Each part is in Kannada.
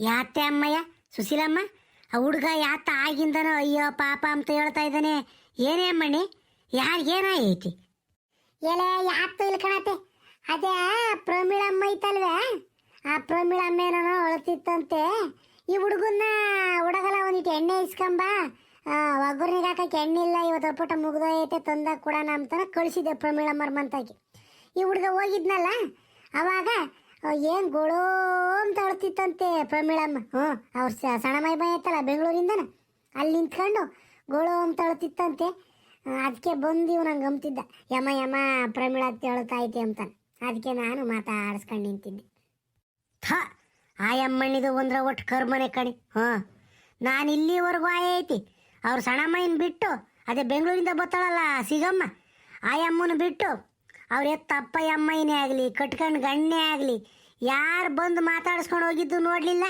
ಯಾತೆ ಅಮ್ಮಯ್ಯ? ಸುಶೀಲಮ್ಮ? ಆ ಹುಡುಗ ಯಾತ ಆಗಿಂದನೋ ಅಯ್ಯೋ ಪಾಪ ಅಂತ ಹೇಳ್ತಾ ಇದ್ದಾನೆ. ಏನೇ ಅಮ್ಮಣ್ಣಿ? ಯಾರಿಗೇನಾಗೈತಿ ಎಲೆ, ಯಾತು ಇಲ್ಲಿ ಕಣತೆ. ಅದೇ, ಪ್ರಮೀಳಮ್ಮ ಐತಲ್ವೇ? ಆ ಪ್ರಮೀಳಮ್ಮ ಏನೋ ಅಳತಿತ್ತಂತೆ ಈ ಹುಡುಗನ್ನ ಹುಡುಗಲ್ಲ ಒಂದಿಟ್ಟು ಎಣ್ಣೆ ಇಸ್ಕೊಂಬ ಒಗ್ಗರ್ನಿಗೆ ಹಾಕಕ್ಕೆ ಎಣ್ಣೆ ಇಲ್ಲ ಇವತ್ತು ಪುಟ ಮುಗ್ದೋಯ್ತೆ ತಂದಾಗ ಕೊಡೋಣ ತನಕ ಕಳಿಸಿದೆ ಪ್ರಮೀಳಮ್ಮರ ಮಂತಾಗಿ. ಈ ಹುಡುಗ ಹೋಗಿದ್ನಲ್ಲ, ಅವಾಗ ಏನು ಗೋಳೋ ಅಂತ ಪ್ರಮೀಳಮ್ಮ. ಹ್ಞೂ, ಅವ್ರ ಸಣ್ಣ ಮೈ ಬೈ ಐತಲ್ಲ ಬೆಂಗಳೂರಿಂದನ? ಅಲ್ಲಿ ನಿಂತ್ಕೊಂಡು ಗೋಳೋ ಅಂತ ಅದಕ್ಕೆ ಬಂದು ಇವ್ ನಂಗೆ ಗಮ್ತಿದ್ದ ಯಮ ಯಮ, ಪ್ರಮೀಳ ಅಂತ ಹೇಳ್ತಾ ಐತೆ ಅಂತಾನೆ. ಅದಕ್ಕೆ ನಾನು ಮಾತಾಡಿಸ್ಕೊಂಡು ನಿಂತಿದ್ದೆ. ಥ ಆ ಯಮ್ಮಣ್ಣಿದು ಒಂದ್ರ ಒಟ್ಟು ಕರ್ಮನೆ ಕಣಿ. ಹಾಂ ನಾನು ಇಲ್ಲಿವರೆಗೂ ಆಯ ಐತಿ. ಅವ್ರ ಸಣ್ಣಮ್ಮನ ಬಿಟ್ಟು ಅದೇ ಬೆಂಗಳೂರಿಂದ ಬರ್ತಾಳಲ್ಲ ಸಿಗಮ್ಮ. ಆ ಯಮ್ಮನ ಬಿಟ್ಟು ಅವ್ರ ತಪ್ಪ ಅಮ್ಮಯ್ಯನೇ ಆಗಲಿ, ಕಟ್ಕೊಂಡು ಗಣ್ಣೆ ಆಗಲಿ, ಯಾರು ಬಂದು ಮಾತಾಡಿಸ್ಕೊಂಡು ಹೋಗಿದ್ದು ನೋಡಲಿಲ್ಲ.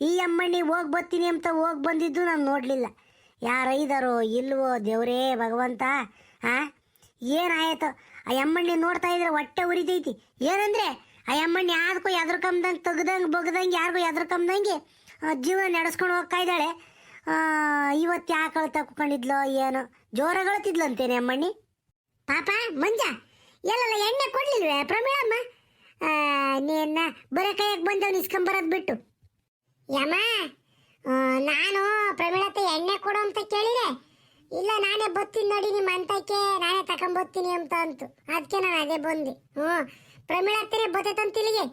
ಈ ಅಮ್ಮಣ್ಣಿ ಹೋಗಿ ಬರ್ತೀನಿ ಅಂತ ಹೋಗಿ ಬಂದಿದ್ದು ನಾನು ನೋಡಲಿಲ್ಲ. ಯಾರು ಐದಾರೋ ಇಲ್ವೋ ದೇವರೇ ಭಗವಂತ ಹಾಂ ಏನಾಯಿತು ಆ ಅಮ್ಮಣ್ಣಿ ನೋಡ್ತಾ ಇದ್ರೆ ಹೊಟ್ಟೆ ಉರಿತೈತಿ. ಏನಂದರೆ, ಆ ಅಮ್ಮಣ್ಣಿ ಯಾರಿಗೂ ಎದ್ರಕಂಬ್ದಂಗೆ ತೆಗ್ದಂಗೆ ಬಗ್ದಂಗೆ ಯಾರಿಗೂ ಎದ್ರಕಂಬ್ದಂಗೆ ಜೀವನ ನಡೆಸ್ಕೊಂಡು ಹೋಗ್ತಾ ಇದ್ದಾಳೆ. ಇವತ್ತು ಯಾಕೆ ಅಳ್ತಾ ಏನು ಏನೋ, ಜೋರಾಗಿ ಅಳ್ತಿದ್ಲಂತೇನೆ ಅಮ್ಮಣ್ಣಿ. ಪಾಪ, ಮಂಜ ಎಲ್ಲಲ್ಲ ಎಣ್ಣೆ ಕೊಡ್ಲಿಲ್ವೇ? ಪ್ರಮೀಳಮ್ಮ ನೀನ್ನ ಬರೀ ಕೈಯಾಗ ಬಂದವ್ ಇಸ್ಕೊಂಬರೋದು ಬಿಟ್ಟು. ಯಮ್ಮ ನಾನು ಪ್ರಮೀಳತೆ ಎಣ್ಣೆ ಕೊಡು ಅಂತ ಕೇಳಿದೆ. ಇಲ್ಲ, ನಾನೇ ಬತ್ತೀನಿ ನೋಡಿ ನಿಮ್ಮ ಅಂತಕ್ಕೆ ನಾನೇ ತಗೊಂಬತ್ತೀನಿ ಅಂತ ಅಂತು. ಅದಕ್ಕೆ ನಾನು ಅದೇ ಬಂದೆ. ಹ್ಞೂ. ಪ್ರಮೀಳತ್ತೇ ಬತ್ತೈತಂತ ಇಲ್ಲಿಗೆ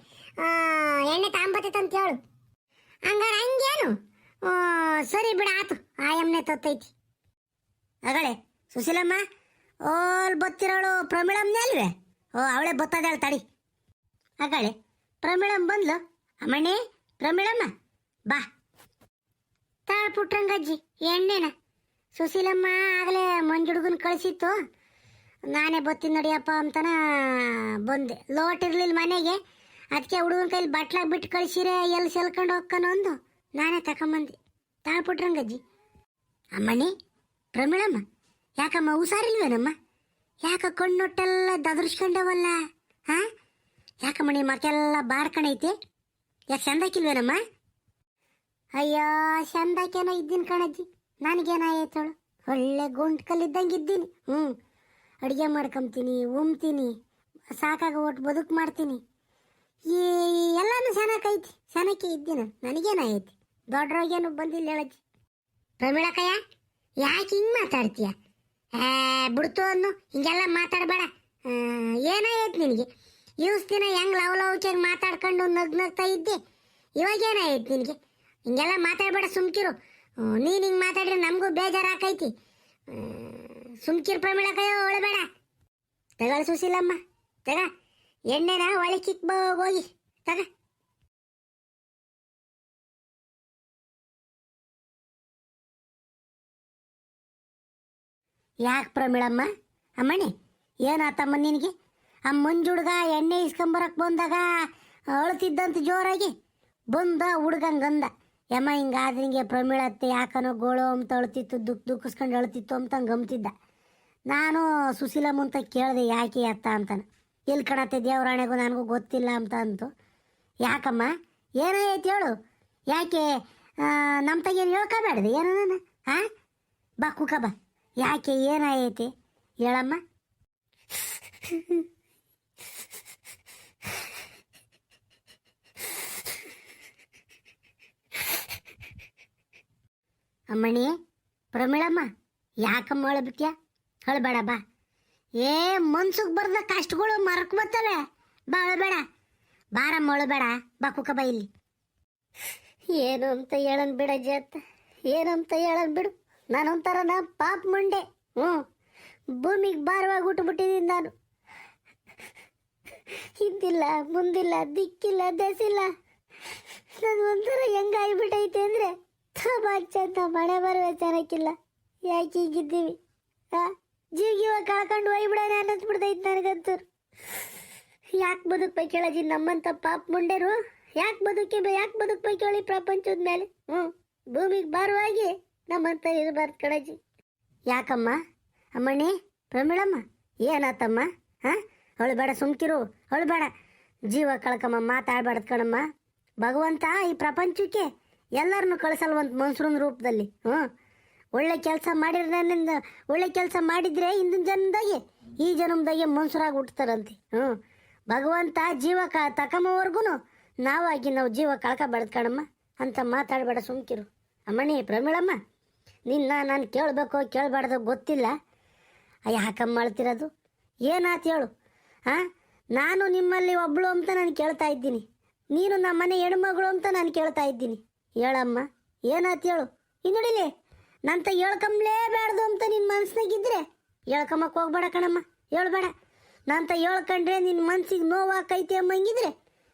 ಎಣ್ಣೆ ತಾಂಬತ್ತೈತಂತ ಹೇಳು. ಹಂಗಾರೆ ಹಂಗೇನು? ಸರಿ ಬಿಡ, ಆತು. ಆಯಮ್ನೆ ತತ್ತೈತಿ. ಅಗಳೇ, ಸುಶೀಲಮ್ಮ. ಓಲ್ ಬತ್ತಿರೋಳು ಪ್ರಮೀಳಮ್ನೇ ಅಲ್ವೇ? ಓ, ಅವಳೇ ಬತ್ತದಾಳ ತಡಿ. ಅಗಳೇ ಪ್ರಮೀಳಮ್ ಬಂದ್ಲು? ಅಮ್ಮಣ್ಣಿ, ಪ್ರಮೀಳಮ್ಮ? ಬಾ. ತಾಳ್ ಪುಟ್ರಂಗಜ್ಜಿ ಎಣ್ಣೆನ. ಸುಶೀಲಮ್ಮ ಆಗಲೇ ಮಂಜುಡುಗನ್ ಕಳಿಸಿತ್ತು. ನಾನೇ ಬತ್ತೀನಿ ನಡಿಯಪ್ಪ ಅಂತನ ಬಂದೆ. ಲೋಟ್ ಇರ್ಲಿಲ್ಲ ಮನೆಗೆ. ಅದಕ್ಕೆ ಹುಡುಗನ ಕೈಲಿ ಬಟ್ಲಾಗ ಬಿಟ್ಟು ಕಳಿಸಿರೆ ಎಲ್ಲಿ ಸೆಲ್ಕೊಂಡು ಹೋಗ್ಕನೋ ಅಂದು ನಾನೇ ತಕೊಂಬಂದೆ. ತಾಳ್ ಪುಟ್ರಂಗಜ್ಜಿ ಅಮ್ಮಣ್ಣಿ, ಪ್ರಮೀಳಮ್ಮ? ಯಾಕಮ್ಮ, ಹುಷಾರಿಲ್ವೇನಮ್ಮ? ಯಾಕ ಕಣ್ಣೊಟ್ಟೆಲ್ಲ ದದರ್ಸ್ಕೊಂಡವಲ್ಲ ಹಾ ಯಾಕಮ್ಮ ಮಕ್ಕೆಲ್ಲ ಬಾಡ್ಕಣೈತೆ ಯಾಕೆ ಚಂದಾಕಿಲ್ವೇನಮ್ಮ? ಅಯ್ಯೋ ಚಂದಕ್ಕೇನೋ ಇದ್ದೀನಿ ಕಣಜ್ಜಿ. ನನಗೇನಾಯ್ತಳು ಒಳ್ಳೆ ಗುಂಟ್ ಕಲ್ಲಿದ್ದಂಗೆ ಇದ್ದೀನಿ. ಹ್ಞೂ. ಅಡುಗೆ ಮಾಡ್ಕೊಂತೀನಿ, ಉಮ್ತೀನಿ. ಸಾಕಾಗ ಒಟ್ಟು ಬದುಕು ಮಾಡ್ತೀನಿ. ಈ ಎಲ್ಲನೂ ಚೆನ್ನಾಗೈತಿ ಚೆನ್ನಾಗಿ ಇದ್ದೀನಿ. ನನಗೇನಾಗೈತಿ ದೊಡ್ಡರೋಗೇನು ಬಂದಿಲ್ಲ ಹೇಳಜ್ಜಿ. ಪ್ರಮೀಳಕಯ್ಯ ಯಾಕೆ ಹಿಂಗೆ ಮಾತಾಡ್ತೀಯ? ಬಿಡ್ತು ಅನ್ನು. ಹಿಂಗೆಲ್ಲ ಮಾತಾಡಬೇಡ. ಏನಾಯ್ತು ನಿನಗೆ? ಇವ್ಸ್ ದಿನ ಹೆಂಗ್ ಲವ್ ಲವ್ಚಾಗಿ ಮಾತಾಡ್ಕೊಂಡು ನಗ್ ನಗ್ತಾ ಇದ್ದೆ? ಇವಾಗ ಏನಾಯ್ತು ನಿನಗೆ? ಹಿಂಗೆಲ್ಲ ಮಾತಾಡಬೇಡ ಸುಮ್ಕಿರು. ನೀನು ಹಿಂಗೆ ಮಾತಾಡ್ರೆ ನಮಗೂ ಬೇಜಾರಾಕೈತಿ. ಸುಮ್ಕಿರು ಪ್ರಮಿಳಕಯ್ಯೋ ಒಳಬೇಡ ತಗೊಳ್ ಸುಶೀಲಮ್ಮ. ತಗ. ಎಣ್ಣೆನ ಒಳಕಿಕ್ ಹೋಗಿ. ತಗ. ಯಾಕೆ ಪ್ರಮಿಳಮ್ಮ? ಅಮ್ಮಣಿ, ಏನಾತಮ್ಮ ನಿನಗೆ? ಆ ಮಂಜುಡ್ಗ ಎಣ್ಣೆ ಇಸ್ಕೊಂಬರಕ್ ಬಂದಾಗ ಅಳ್ತಿದ್ದಂತ ಜೋರಾಗಿ ಬಂದ ಹುಡ್ಗಂಗಂದ. ಯಮ್ಮ, ಹಿಂಗಾದ್ರೆ ಹಿಂಗೆ ಪ್ರಮಿಳತ್ತೆ ಯಾಕನೋ ಗೋಳು ಅಂತ ಅಳ್ತಿತ್ತು ದುಃಖ ದುಃಖಿಸ್ಕೊಂಡು ಅಳ್ತಿತ್ತು ಅಂತ ಗಮ್ತಿದ್ದ ನಾನು ಸುಶೀಲಮ್ಮ ಅಂತ ಕೇಳಿದೆ, ಯಾಕೆ ಅತ್ತ? ಅಂತಾನೆ. ಎಲ್ಲಿ ಕಣತ್ತೆ ದೇವರಾಣೆಗೂ, ನನಗೂ ಗೊತ್ತಿಲ್ಲ ಅಂತ ಅಂತು. ಯಾಕಮ್ಮ? ಏನಾಯ್ತು ಹೇಳು? ಯಾಕೆ? ನಮ್ಮ ತಗೇನು ಹೇಳ್ಕೋಬೇಡ್ದೆ ಏನೋ ಹಾಂ ಬಾ ಕುಕ ಬಾ. ಯಾಕೆ ಏನಾಯ್ತಿ? ಹೇಳಮ್ಮ. ಅಮ್ಮಣಿ, ಪ್ರಮಿಳಮ್ಮ, ಯಾಕಮ್ಮ ಅಳಬಿಟ್ಯ ಅಳಬೇಡ ಬಾ. ಏ, ಮನ್ಸುಗ್ ಬರ್ದ ಕಷ್ಟಗಳು ಮರಕ್ ಬರ್ತವೆ. ಬಾ ಅಳಬೇಡ ಬಾರಮ್ಮ ಅಳಬೇಡ ಬಾ, ಕುಕ ಬಾ ಇಲ್ಲಿ. ಏನು ಅಂತ ಹೇಳನ್ ಬಿಡ ಜೇತ? ಏನಂತ ಹೇಳನ್ ಬಿಡು? ನಾನೊಂಥರ ನಾ ಪಾಪ ಮುಂಡೆ. ಹ್ಞೂ ಭೂಮಿಗೆ ಭಾರವಾಗಿ ಹುಟ್ಟುಬಿಟ್ಟಿದ್ದೀನಿ ನಾನು. ಹಿಂದಿಲ್ಲ, ಮುಂದಿಲ್ಲ, ದಿಕ್ಕಿಲ್ಲ, ದಸಿಲ್ಲ. ನಾನು ಒಂಥರ ಹೆಂಗಾಗ್ಬಿಟ್ಟೈತೆ ಅಂದರೆ ಚಂದ ಮಳೆ ಬರುವ ಚೆನ್ನಾಗಿಲ್ಲ ಯಾಕೆ ಹೀಗಿದ್ದೀವಿ? ಹಾಂ ಜೀವ ಕಳ್ಕೊಂಡು ಹೋಗ್ಬಿಡೋಣ ಅನ್ನಿಸ್ಬಿಡ್ತೈತೆ ನನಗಂತೂ. ಯಾಕೆ ಬದುಕ್ಬೇಕು ಹೇಳಜಿ ನಮ್ಮಂತ ಪಾಪ ಮುಂಡೆರು? ಯಾಕೆ ಬದುಕಿ ಯಾಕೆ ಬದುಕ್ಬೇಕು ಕೇಳಿ ಪ್ರಪಂಚದ ಮೇಲೆ? ಹ್ಞೂ ಭೂಮಿಗೆ ಭಾರವಾಗಿ ನಮ್ಮಂತ ಇರಬಾರ್ದು ಕಣಜಿ ಯಾಕಮ್ಮ? ಅಮ್ಮಣ್ಣಿ, ಪ್ರಮಿಳಮ್ಮ, ಏನಾತಮ್ಮ? ಹಾಂ? ಬೇಡ, ಸುಮ್ಕಿರು. ಅಳಬೇಡ ಜೀವ ಕಳ್ಕಮ್ಮ, ಮಾತಾಡ್ಬಾರ್ದು ಕಣಮ್ಮ. ಭಗವಂತ ಈ ಪ್ರಪಂಚಕ್ಕೆ ಎಲ್ಲರನ್ನು ಕಳಿಸಲ್ವಂತ ಮನುಷ್ಯನ ರೂಪದಲ್ಲಿ. ಹ್ಞೂ. ಒಳ್ಳೆ ಕೆಲಸ ಮಾಡಿರೋದ್ರಿಂದ ಒಳ್ಳೆ ಕೆಲಸ ಮಾಡಿದರೆ ಹಿಂದಿನ ಜನ್ಮದಾಗೆ, ಈ ಜನ್ಮದಾಗೆ ಮನುಷ್ಯರಾಗಿ ಹುಟ್ಟತಾರಂತೆ ಹ್ಞೂ. ಭಗವಂತ ಜೀವ ಕ ತಕಮವರೆಗೂ ನಾವಾಗಿ ನಾವು ಜೀವ ಕಳ್ಕೊಬಾರ್ದು ಕಣಮ್ಮ. ಅಂತ ಮಾತಾಡಬೇಡ, ಸುಮ್ಕಿರು. ಅಮ್ಮಣಿ ಪ್ರಮೀಳಮ್ಮ ನಿನ್ನ ನಾನು ಕೇಳಬೇಕು ಕೇಳಬಾರ್ದು ಗೊತ್ತಿಲ್ಲ. ಯಾಕಮ್ಮ ಮಾಡ್ತಿರೋದು ಏನಾತು ಹೇಳು? ಹಾಂ ನಾನು ನಿಮ್ಮಲ್ಲಿ ಒಬ್ಳು ಅಂತ ನಾನು ಕೇಳ್ತಾ ಇದ್ದೀನಿ. ನೀನು ನಮ್ಮ ಮನೆ ಹೆಣ್ಮಗಳು ಅಂತ ನಾನು ಕೇಳ್ತಾ ಇದ್ದೀನಿ. ಹೇಳಮ್ಮ, ಏನಾತು ಹೇಳು? ಇನ್ನುಡಿಲಿ ನಂತ ಹೇಳ್ಕೊಂಬ್ಲೇಬಾರ್ದು ಅಂತ ನಿನ್ನ ಮನಸ್ಸಿನಾಗಿದ್ದರೆ ಹೇಳ್ಕೊಂಬಕ್ಕೆ ಹೋಗ್ಬೇಡ ಕಣಮ್ಮ, ಹೇಳ್ಬೇಡ. ನಂತ ಹೇಳ್ಕಂಡ್ರೆ ನಿನ್ನ ಮನ್ಸಿಗೆ ನೋವಾಕೈತಿ ಅಮ್ಮಂಗಿದ್ರೆ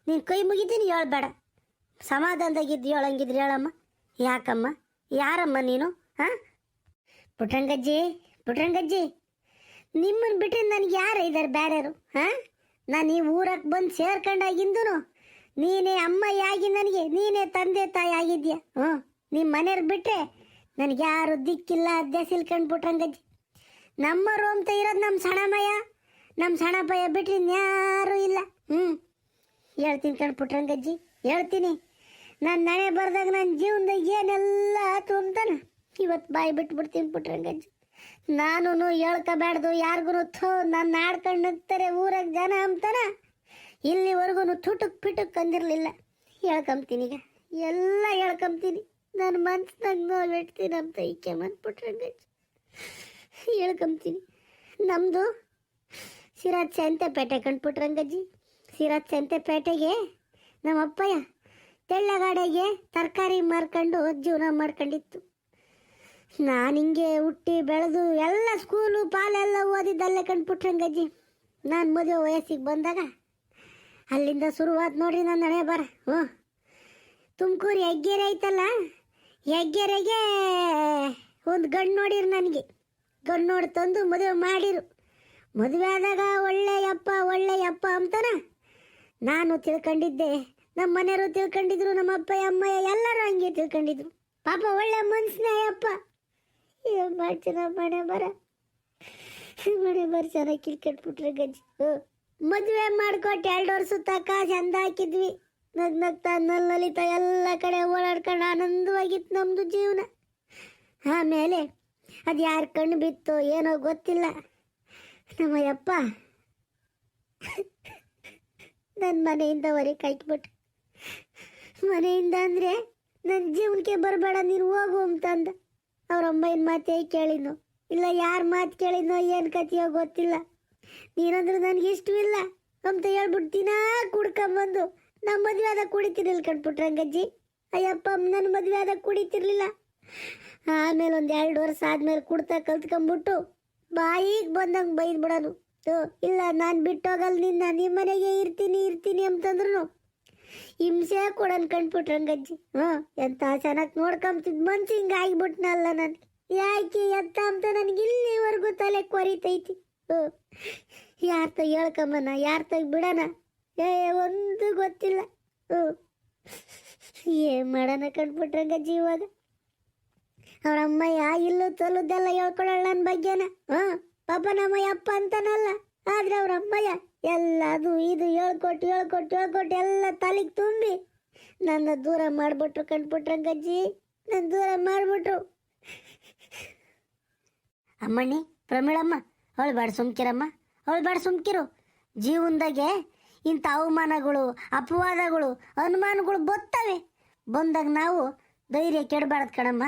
ನೀನು ಕೈ ಮುಗಿತೀನಿ ಹೇಳ್ಬೇಡ. ಸಮಾಧಾನದಾಗಿದ್ದು ಹೇಳಂಗಿದ್ರೆ ಹೇಳಮ್ಮ. ಯಾಕಮ್ಮ? ಯಾರಮ್ಮ ನೀನು? ಹಾಂ? ಪುಟ್ರಂಗಜ್ಜಿ ಪುಟ್ಟಂಗಜ್ಜಿ ನಿಮ್ಮನ್ನು ಬಿಟ್ಟರೆ ನನಗೆ ಯಾರು ಇದ್ದಾರೆ ಬ್ಯಾರ್ಯಾರು ಹಾಂ? ನಾನು ಈ ಊರಕ್ಕೆ ಬಂದು ಸೇರ್ಕೊಂಡಾಗಿಂದನು ನೀನೇ ಅಮ್ಮಯ್ಯಾಗಿ ನನಗೆ, ನೀನೇ ತಂದೆ ತಾಯಿ ಆಗಿದ್ಯಾ? ಹ್ಞೂ ನಿಮ್ಮ ಮನೆಯವ್ರು ಬಿಟ್ಟರೆ ನನಗೆ ಯಾರು ದಿಕ್ಕಿಲ್ಲ ಅದ್ದೆ ಪುಟ್ರಂಗಜ್ಜಿ ನಮ್ಮ ಅಂತ ಇರೋದು ನಮ್ಮ ಸಣಮಯ್ಯ ನಮ್ಮ ಸಣಪಯ್ಯ ಬಿಟ್ಟರೆ ಇನ್ಯಾರೂ ಇಲ್ಲ. ಹ್ಞೂ. ಹೇಳ್ತೀನಿ ಕಣ್ ಪುಟ್ರಂಗಜ್ಜಿ ಹೇಳ್ತೀನಿ. ನಾನು ನನೆ ಬರ್ದಾಗ ನನ್ನ ಜೀವನದಾಗ ಏನೆಲ್ಲ ಆತು ಇವತ್ತು ಬಾಯಿ ಬಿಟ್ಬಿಡ್ತೀನಿ ಪುಟ್ರಂಗಜ್ಜಿ ನಾನು ಹೇಳ್ಕೋಬ್ಯಾಡ್ದು ಯಾರಿಗೂ ಥೋ ನನ್ನ ಆಡ್ಕೊಂಡು ನಿಂತಾರೆ ಊರಾಗ ಜನ ಅಂತಾನ. ಇಲ್ಲಿವರೆಗೂ ತುಟುಕ್ ಪಿಟುಕ್ ಅಂದಿರಲಿಲ್ಲ. ಹೇಳ್ಕೊಂತೀನಿ ಈಗ. ಎಲ್ಲ ಹೇಳ್ಕೊಂತೀನಿ ನನ್ನ ಮನ್ಸ್ನಾಗ ನೋವಿಡ್ತೀನಿ ಅಂತ ಈಕೆ ಮನ್ ಪುಟ್ರಂಗಜ್ಜಿ ಹೇಳ್ಕೊಂತೀನಿ ನಮ್ಮದು ಸಂತೆಪೇಟೆ ಕಂಡ್ಬಿಟ್ರಂಗಜ್ಜಿ ಸಿರಾಜ್ ಸಂತೆಪೇಟೆಗೆ ನಮ್ಮ ಅಪ್ಪಯ್ಯ ತೆಳ್ಳಗಾಡೆಗೆ ತರಕಾರಿ ಮಾರ್ಕೊಂಡು ಜೀವನ ಮಾಡ್ಕೊಂಡಿತ್ತು. ನಾನು ಹಿಂಗೆ ಹುಟ್ಟಿ ಬೆಳೆದು ಎಲ್ಲ ಸ್ಕೂಲು ಪಾಲೆಲ್ಲ ಓದಿದ್ದಲ್ಲೇ ಕಂಡ್ಬಿಟ್ರಂಗಜ್ಜಿ. ನಾನು ಮದುವೆ ವಯಸ್ಸಿಗೆ ಬಂದಾಗ ಅಲ್ಲಿಂದ ಶುರುವಾತ್ ನೋಡ್ರಿ ನನ್ನ ಹಣೆ ಬರ ಹ್ಞೂ. ತುಮಕೂರು ಹೆಗ್ಗೆರೆ ಐತಲ್ಲ, ಹೆಗ್ಗೆರೆಗೆ ಒಂದು ಗಂಡು ನೋಡಿರು ನನಗೆ. ಗಂಡು ನೋಡಿ ತಂದು ಮದುವೆ ಮಾಡಿರು. ಮದುವೆ ಆದಾಗ ಒಳ್ಳೆಯಪ್ಪ ಒಳ್ಳೆಯಪ್ಪ ಅಂತಾನ ನಾನು ತಿಳ್ಕೊಂಡಿದ್ದೆ. ನಮ್ಮ ಮನೆಯವರು ತಿಳ್ಕೊಂಡಿದ್ರು ನಮ್ಮ ಅಪ್ಪ ಅಮ್ಮ ಎಲ್ಲರೂ ಹಂಗೆ ತಿಳ್ಕೊಂಡಿದ್ರು. ಪಾಪ ಒಳ್ಳೆ ಮನ್ಸನೇ ಅಪ್ಪ ಏನು ಮಾಡ್ತೀನಿ ಮನೆ ಬರ ಮನೆ ಬರ ಚೆನ್ನಾಗಿ ಕಿಲ್ಕಟ್ಬಿಟ್ರೆ ಗಜ್ಜಿ ಮದುವೆ ಮಾಡ್ಕೊಟ್ಟು ಎರಡು ವರ್ಷ ತಕ್ಕ ಚಂದ ಹಾಕಿದ್ವಿ. ನಗ್ ನಗ್ತಾ ನಲ್ಲಿತ ಎಲ್ಲ ಕಡೆ ಓಡಾಡ್ಕೊಂಡು ಆನಂದವಾಗಿತ್ತು ನಮ್ಮದು ಜೀವನ. ಆಮೇಲೆ ಅದು ಯಾರ ಕಣ್ಣು ಬಿತ್ತೋ ಏನೋ ಗೊತ್ತಿಲ್ಲ. ನಮ್ಮಯ್ಯಪ್ಪ ಯಪ್ಪ ನನ್ನ ಮನೆಯಿಂದ ಹೊರಗೆ ಕಟ್ಬಿಟ್ಟು ಮನೆಯಿಂದ ಅಂದರೆ ನನ್ನ ಜೀವನಕ್ಕೆ ಬರಬೇಡ ನೀನು ಹೋಗು ಅಂತಂದ. ಅವ್ರ ಅಮ್ಮನ ಮಾತೇ ಕೇಳಿದ್ನು. ಇಲ್ಲ, ಯಾರ ಮಾತು ಕೇಳಿನೋ ಏನು ಕಥೆಯೋ ಗೊತ್ತಿಲ್ಲ. ನೀನಂದ್ರೆ ನನಗೆ ಇಷ್ಟವಿಲ್ಲ ಅಂತ ಹೇಳ್ಬಿಟ್ಟು ದಿನಾ ಕುಡ್ಕೊಂಬಂದು ನಮ್ಮ ಮದುವೆ ಆದಾಗ ಕುಡಿತಿರ್ಲಿಲ್ಲ ಕಟ್ಬಿಟ್ರೆ ಹಂಗಜ್ಜಿ ಅಯ್ಯಪ್ಪ ನನ್ನ ಮದುವೆ ಆದಾಗ ಕುಡಿತಿರ್ಲಿಲ್ಲ ಆಮೇಲೆ ಒಂದು ಎರಡು ವರ್ಷ ಆದ್ಮೇಲೆ ಕುಡ್ತಾ ಕಲ್ತ್ಕೊಂಬಿಟ್ಟು ಬಾಯಿಗೆ ಬಂದಂಗೆ ಬೈದ್ಬಿಡೋನು. ಇಲ್ಲ, ನಾನು ಬಿಟ್ಟೋಗಲ್ಲ ನಿನ್ನ ನಿಮ್ಮ ಮನೆಗೆ ಇರ್ತೀನಿ ಇರ್ತೀನಿ ಅಂತಂದ್ರು ಹಿಂಸೆ ಕೊಡನ್ ಕಂಡ್ಬಿಟ್ರೆ ಹಂಗಜ್ಜಿ ಹ್ಞೂ ಎಂತ ಚೆನ್ನಾಗಿ ನೋಡ್ಕೊಂತಿದ್ ಮನ್ಸು ಹಿಂಗೆ ಆಗಿಬಿಟ್ನಲ್ಲ ನನಗೆ. ಯಾಕೆ ಎತ್ತ ಅಂತ ನನಗೆ ಇಲ್ಲಿವರೆಗೂ ತಲೆ ಕೊರಿತೈತಿ. ಹ್ಞೂ ಯಾರ ತಗ ಹೇಳ್ಕೊಂಬನ ಯಾರ ಬಿಡೋಣ ಏ, ಒಂದು ಗೊತ್ತಿಲ್ಲ. ಹ್ಞೂ ಏನು ಮಾಡೋಣ ಕಂಡ್ಬಿಟ್ರೆ ಹಂಗಜ್ಜಿ ಇವಾಗ. ಅವ್ರ ಅಮ್ಮಯ್ಯ ಇಲ್ಲೂ ತಲುದೆಲ್ಲ ಹೇಳ್ಕೊಳ್ಳೋಣ ನನ್ನ ಬಗ್ಗೆನ. ಹಾ, ಪಾಪ ನಮ್ಮಯ್ಯ ಅಪ್ಪ ಅಂತನಲ್ಲ, ಆದ್ರೆ ಅವ್ರ ಅಮ್ಮಯ್ಯ ಎಲ್ಲ ಅದು ಇದು ಹೇಳ್ಕೊಟ್ಟು ಹೇಳ್ಕೊಟ್ಟು ಹೇಳ್ಕೊಟ್ಟು ಎಲ್ಲ ತಲೆಗೆ ತುಂಬಿ. ನನ್ನ ದೂರ ಮಾಡ್ಬಿಟ್ರು ಕಂಡ್ಬಿಟ್ರ ಗಜ್ಜಿ ನನ್ನ ದೂರ ಮಾಡ್ಬಿಟ್ರು. ಅಮ್ಮಣ್ಣಿ, ಪ್ರಮೀಳಮ್ಮ, ಅವಳು ಬೇಡ ಸುಮ್ಕಿರಮ್ಮ, ಅವಳು ಬೇಡ ಸುಮ್ಕಿರು. ಜೀವನದಾಗೆ ಇಂಥ ಅವಮಾನಗಳು, ಅಪವಾದಗಳು, ಅನುಮಾನಗಳು ಬತ್ತವೆ. ಬಂದಾಗ ನಾವು ಧೈರ್ಯ ಕೆಡಬಾರ್ದು ಕಣಮ್ಮ,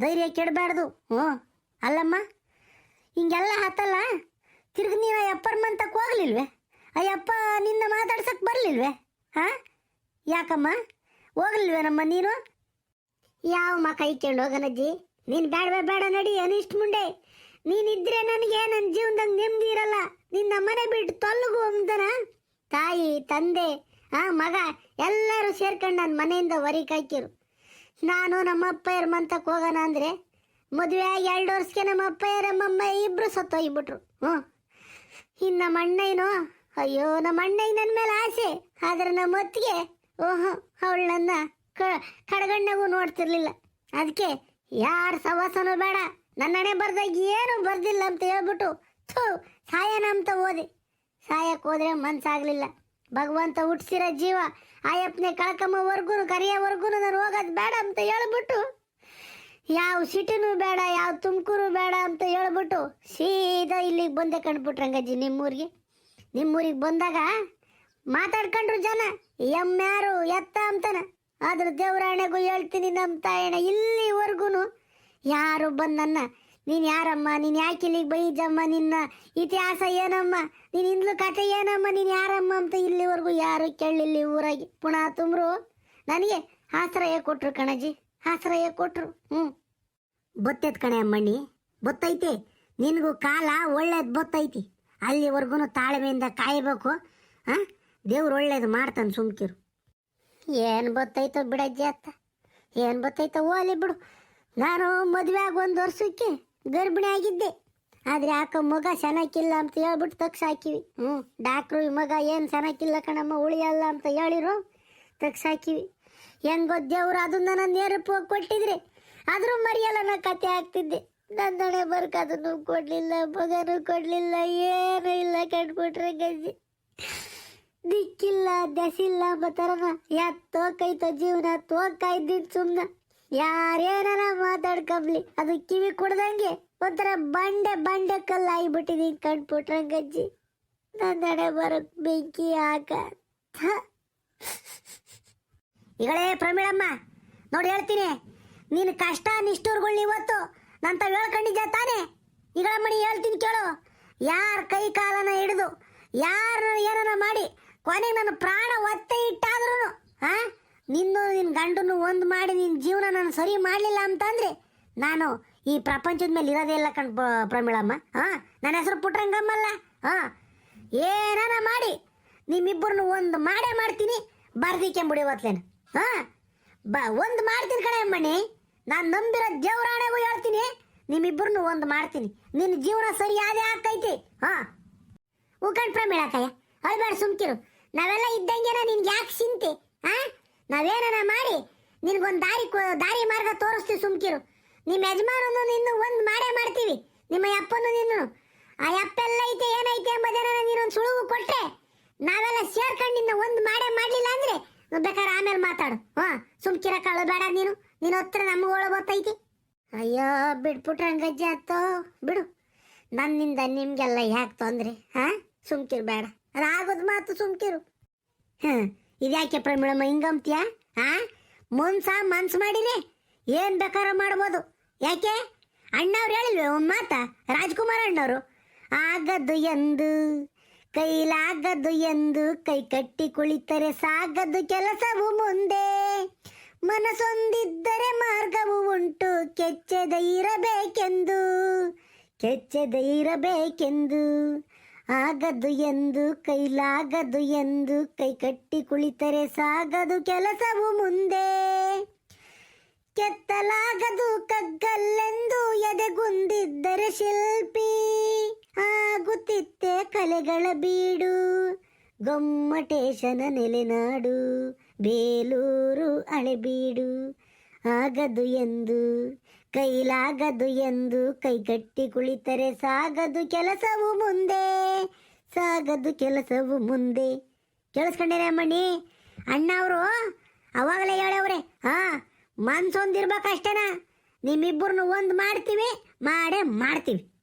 ಧೈರ್ಯ ಕೆಡಬಾರ್ದು. ಹ್ಞೂ. ಅಲ್ಲಮ್ಮ, ಹಿಂಗೆಲ್ಲ ಹತ್ತಲ್ಲ ತಿರ್ಗಿ ನೀನು ಆ ಅಪ್ಪರ ಮಂತಕ್ಕೆ ಹೋಗ್ಲಿಲ್ವೇ? ಅಪ್ಪ ನಿನ್ನ ಮಾತಾಡ್ಸಕ್ ಬರಲಿಲ್ವೇ? ಹಾ? ಯಾಕಮ್ಮ? ಹೋಗ್ಲಿಲ್ವೇನಮ್ಮ ನೀನು? ಯಾವ ಕೈ ಕೇಳಿ ಹೋಗನಜ್ಜಿ ನೀನು ಬೇಡ ಬೇಡ ನಡಿ, ಅನಿಷ್ಟ್ ಮುಂಡೆ. ನೀನಿದ್ರೆ ನನಗೆ ನನ್ನ ಜೀವನದಾಗ ನೆಮ್ಮದಿ ಇರಲ್ಲ. ನಿನ್ನ ಮನೆ ಬಿಟ್ಟು ತೊಲಗು ಅಂದನ? ತಾಯಿ, ತಂದೆ, ಆ, ಮಗ, ಎಲ್ಲರೂ ಸೇರ್ಕೊಂಡು ನನ್ನ ಮನೆಯಿಂದ ಹೊರಿ ಕಾಯ್ಕಿರು ನಾನು ನಮ್ಮ ಅಪ್ಪಯ್ಯರ ಮಂತಕ್ಕೆ ಹೋಗೋಣ ಅಂದರೆ ಮದುವೆ ಆಗಿ ಎರಡು ವರ್ಷಕ್ಕೆ ನಮ್ಮ ಅಪ್ಪಯ್ಯ ನಮ್ಮಮ್ಮ ಇಬ್ಬರು ಸತ್ತೋಗ್ಬಿಟ್ರು. ಹ್ಞೂ ಇನ್ನು ನಮ್ಮ ಅಣ್ಣಯ್ಯನು ಅಯ್ಯೋ, ನಮ್ಮ ಅಣ್ಣ ನನ್ನ ಮೇಲೆ ಆಸೆ. ಆದ್ರೆ ನಮ್ಮ ಅತ್ತಿಗೆ, ಓಹೋ, ಅವಳು ನನ್ನ ಕಡಗಣ್ಣಗೂ ನೋಡ್ತಿರ್ಲಿಲ್ಲ. ಅದಕ್ಕೆ ಯಾರ ಸವಾಸನೂ ಬೇಡ. ನನ್ನ ಹಣೆ ಬರ್ದಾಗ ಏನು ಬರ್ದಿಲ್ಲ ಅಂತ ಹೇಳ್ಬಿಟ್ಟು, ಥೂ, ಸಾಯನ ಅಂತ ಓದಿ. ಸಾಯಕ್ಕೆ ಹೋದ್ರೆ ಮನ್ಸಾಗ್ಲಿಲ್ಲ. ಭಗವಂತ ಹುಟ್ಸಿರೋ ಜೀವ ಆಯಪ್ಪನೆ ಕಳ್ಕಮ್ಮವರೆಗೂ ಕರಿಯೋವರೆಗೂ ನಾನು ಹೋಗೋದು ಬೇಡ ಅಂತ ಹೇಳ್ಬಿಟ್ಟು, ಯಾವ ಸಿಟಿನೂ ಬೇಡ, ಯಾವ ತುಮಕೂರು ಬೇಡ ಅಂತ ಹೇಳ್ಬಿಟ್ಟು, ಸೀದಾ ಇಲ್ಲಿಗೆ ಬಂದೆ ಕಂಡ್ಬಿಟ್ರಂಗಜ್ಜಿ ನಿಮ್ಮೂರಿಗೆ. ನಿಮ್ಮೂರಿಗೆ ಬಂದಾಗ ಮಾತಾಡ್ಕೊಂಡ್ರು ಜನ. ಎಮ್ಮ್ಯಾರು ಎತ್ತ ಅಂತಾನ. ಆದ್ರೆ ದೇವರಾಣೆಗೂ ಹೇಳ್ತೀನಿ ನಮ್ಮ ತಾಯಣ ಇಲ್ಲಿವರೆಗೂ ಯಾರು ಬಂದು ನನ್ನ ನೀನು ಯಾರಮ್ಮ, ನೀನು ಯಾಕೆ ಇಲ್ಲಿಗೆ ಬೈಜಮ್ಮ ನಿನ್ನ? ಇತಿಹಾಸ ಏನಮ್ಮ? ನೀನು ಇಂದ್ಲು ಕತೆ ಏನಮ್ಮ? ನೀನು ಯಾರಮ್ಮ ಅಂತ ಇಲ್ಲಿವರೆಗೂ ಯಾರು ಕೇಳಲಿಲ್ಲ ಊರಾಗಿ. ಪುನಃ ತುಂಬ್ರು. ನನಗೆ ಆಶ್ರಯ ಕೊಟ್ರು ಕಣಜಿ, ಆಶ್ರಯ ಕೊಟ್ರು. ಹ್ಞೂ ಬತ್ತೈತ್ ಕಣೆ ಅಮ್ಮಣ್ಣಿ, ಬತ್ತೈತೆ. ನಿನಗೂ ಕಾಲ ಒಳ್ಳೇದು ಬತ್ತೈತಿ. ಅಲ್ಲಿವರೆಗೂ ತಾಳ್ಮೆಯಿಂದ ಕಾಯಬೇಕು ಹಾಂ ದೇವ್ರು ಒಳ್ಳೇದು ಮಾಡ್ತಾನೆ ಸುಮ್ಕಿರು. ಏನು ಬತ್ತೈತೋ ಬಿಡಜ್ಜಿ ಅತ್ತ? ಏನು ಬತ್ತೈತ ಓಲಿ ಬಿಡು. ನಾನು ಮದುವೆ ಆಗಿ ಒಂದು ವರ್ಷಕ್ಕೆ ಗರ್ಭಿಣಿ ಆಗಿದ್ದೆ. ಆದ್ರೆ ಯಾಕ ಮಗ ಚೆನ್ನಾಗಿಲ್ಲ ಅಂತ ಹೇಳ್ಬಿಟ್ಟು ತಗ್ಸ್ ಹಾಕಿವಿ. ಹ್ಞೂ, ಡಾಕ್ಟ್ರು ಈ ಮಗ ಏನು ಚೆನ್ನಾಗಿಲ್ಲ ಕಣಮ್ಮ, ಉಳಿಯಲ್ಲ ಅಂತ ಹೇಳಿರು ತಗ್ಸ್ ಹಾಕಿವಿ. ಹೆಂಗೋ ದೇವ್ರು ಅದನ್ನ ನಾನು ನೇರಪ್ಪ ಕೊಟ್ಟಿದ್ರೆ ಆದರೂ ಮರಿಯಲ್ಲ ನಾ ಕತೆ ಆಗ್ತಿದ್ದೆ. ನಂದಣೆ ಬರ್ಕ ಅದನ್ನು ಕೊಡಲಿಲ್ಲ ಕೊಡ್ಲಿಲ್ಲ ಕೊಡಲಿಲ್ಲ, ಏನೂ ಇಲ್ಲ ಕಂಡ್ಬಿಟ್ರೆ ಗಜ್ಜಿ. ದಿಕ್ಕಿಲ್ಲ ದಸಿಲ್ಲ ಬತ್ತರನ ಯಾತೋಕೈತೋ ಜೀವನ ತೋಕಾಯ್ದಿದ್ ಸುಮ್ನ. ಯಾರೇನಾರ ಮಾತಾಡ್ಕಬ್ಲಿ, ಅದು ಕಿವಿ ಕುಡ್ದಂಗೆ ಒಂಥರ ಬಂಡೆ ಬಂಡೆ ಕಲ್ಲು ಆಗಿಬಿಟ್ಟಿದೀನಿ ಕಂಡ್ಬಿಟ್ರೆ ಗಜ್ಜಿ. ನಂದಣೆ ಬರಕ್ ಬೆಂಕಿ ಹಾಕ. ಇಗಳೇ ಪ್ರಮೀಳಮ್ಮ ನೋಡಿ ಹೇಳ್ತೀನಿ, ನೀನು ಕಷ್ಟ ನಿಷ್ಠೂರ್ಗಳು ಇವತ್ತು. ನಂತ ಹೇಳ್ಕೊಂಡಿದ್ಯಾ ತಾನೇ? ಮಣಿ ಹೇಳ್ತೀನಿ ಕೇಳು. ಯಾರ ಕೈ ಕಾಲನ ಹಿಡಿದು, ಯಾರ ಏನನ ಮಾಡಿ ಕೊನೆಗೆ ನನ್ನ ಪ್ರಾಣ ಒತ್ತೆ ಇಟ್ಟಾದ್ರೂ ಹಾ ನಿನ್ನು ನಿನ್ನ ಗಂಡನ್ನು ಒಂದು ಮಾಡಿ ನಿನ್ನ ಜೀವನ ನಾನು ಸರಿ ಮಾಡಲಿಲ್ಲ ಅಂತಂದ್ರೆ, ನಾನು ಈ ಪ್ರಪಂಚದ ಮೇಲೆ ಇರೋದೇ ಇಲ್ಲ ಕಣ್ ಪ್ರ- ಪ್ರಮೀಳಮ್ಮ ಹಾ ನನ್ನ ಹೆಸರು ಪುಟ್ರಂಗಮ್ಮಲ್ಲ ಹಾ ಏನಾನ ಮಾಡಿ, ನಿಮ್ಮಿಬ್ಬರನ್ನು ಒಂದು ಮಾಡೇ ಮಾಡ್ತೀನಿ ಬರ್ದಿಕ್ಕೆಂಬಿಡಿ ಇವತ್ತೇನು ಹಾ ಬ ಒಂದು ಮಾಡ್ತೀನಿ ಕಣೆ ಅಮ್ಮಣ್ಣಿ. ನಾನು ನಂಬಿರೋ ದೇವರಾಣೆಗೂ ಹೇಳ್ತೀನಿ. ನಿಮ್ಮಿಬ್ಬರನ್ನು ಒಂದು ಮಾಡ್ತೀನಿ. ನಿನ್ನ ಜೀವನ ಸರಿಯಾದೇ ಆಗ್ತೈತಿ. ಹಾ. ಉಕಂಡ್ ಪ್ರಮೀಳಕಯ್ಯ ಅಳ್ಬೇಡ, ಸುಮ್ಕಿರು. ನಾವೆಲ್ಲ ಇದ್ದಂಗೆನ ನಿನ್ಗೆ ಯಾಕೆ ಚಿಂತೆ? ಹಾ ನಾವೇನ ಮಾಡಿ? ನಿನ್ಗೊಂದು ದಾರಿ ದಾರಿ ಮಾರ್ಗ ತೋರಿಸ್ತೀವಿ ಸುಮ್ಕಿರು. ನಿಮ್ಮ ಯಜಮಾನನು ನಿನ್ನ ಒಂದು ಮಾಡೇ ಮಾಡ್ತೀವಿ. ನಿಮ್ಮ ಯಪ್ಪನು ನಿನ್ನ ಆ ಯಪ್ಪೆಲ್ಲ ಐತೆ, ಏನೈತೆ ನೀನು ನೀನೊಂದು ಸುಳುವು ಕೊಟ್ರೆ ನಾವೆಲ್ಲ ಸೇರ್ಕೊಂಡು ನಿನ್ನ ಒಂದು ಮಾಡೇ ಮಾಡಲಿಲ್ಲ ಅಂದ್ರೆ ಬೇಕಾದ್ರೆ ಆಮೇಲೆ ಮಾತಾಡು. ಹಾಂ. ಸುಮ್ಕಿರ ಕಳ್ಳು ಬೇಡ ನೀನು. ನಿನ್ನ ಹತ್ರ ನಮಗೆ ಒಳ ಬರ್ತೈತಿ ಅಯ್ಯೋ, ಬಿಟ್ಬಿಟ್ರೆ ಹಂಗಜ್ಜಿ ಆಯ್ತು ಬಿಡು. ನನ್ನಿಂದ ನಿಮಗೆಲ್ಲ ಯಾಕೆ ತೊಂದ್ರೆ, ಹಾಂ? ಸುಮ್ಕಿರು ಬೇಡ. ಅದಾಗೋದು ಮಾತು ಸುಮ್ಕಿರು. ಹಾಂ, ಇದ್ಯಾಕೆ ಪ್ರಮಿಳಮ್ಮ ಹಿಂಗಂತೀಯ ಹಾಂ ಮುನ್ಸ ಮನ್ಸು ಮಾಡಿರಿ ಏನ್ ಬೇಕಾರ ಮಾಡ್ಬೋದು? ಯಾಕೆ? ಅಣ್ಣವ್ರು ಹೇಳಿಲ್ವೇ ಒಂದು ಮಾತ? ರಾಜ್ಕುಮಾರ್ ಅಣ್ಣವರು. ಆಗದ್ದು ಎಂದು ಕೈಲಾಗದ್ದು ಎಂದು, ಕೈ ಕಟ್ಟಿ ಕುಳಿತರೆ ಸಾಗದ್ದು ಕೆಲಸವು ಮುಂದೆ. ಮನಸೊಂದಿದ್ದರೆ ಮಾರ್ಗವು ಉಂಟು. ಕೆಚ್ಚದ ಇರಬೇಕೆಂದು ಕೆಚ್ಚದ ಇರಬೇಕೆಂದು. ಆಗದು ಎಂದು, ಕೈಲಾಗದು ಎಂದು, ಕೈ ಕಟ್ಟಿ ಕುಳಿತರೆ ಸಾಗದು ಕೆಲಸವು ಮುಂದೆ. ಕೆತ್ತಲಾಗದು ಕಗ್ಗಲ್ಲೆಂದು ಎದೆಗುಂದಿದ್ದರೆ ಶಿಲ್ಪಿ ಆಗುತ್ತಿತ್ತೆ ಕಲೆಗಳ ಬೀಡು. ಗೊಮ್ಮಟೇಶನ ನೆಲೆನಾಡು ಬೇಲೂರು ಅಳೆಬೀಡು ಆಗದು ಎಂದು, ಕೈಲಾಗದು ಎಂದು ಕೈಗಟ್ಟಿ ಕುಳಿತರೆ ಸಾಗದು ಕೆಲಸವು ಮುಂದೆ, ಸಾಗದು ಕೆಲಸವು ಮುಂದೆ. ಕೇಳಿಸ್ಕೊಂಡೇನೆ ಅಮ್ಮಣ್ಣಿ? ಅಣ್ಣ ಅವರು, ಅವಾಗಲೇ ಹೇಳವ್ರೆ ಹಾ ಮನ್ಸೊಂದಿರ್ಬೇಕಷ್ಟೇನ ನಿಮ್ಮಿಬ್ಬರನ್ನು ಒಂದು ಮಾಡ್ತೀವಿ, ಮಾಡೇ ಮಾಡ್ತೀವಿ.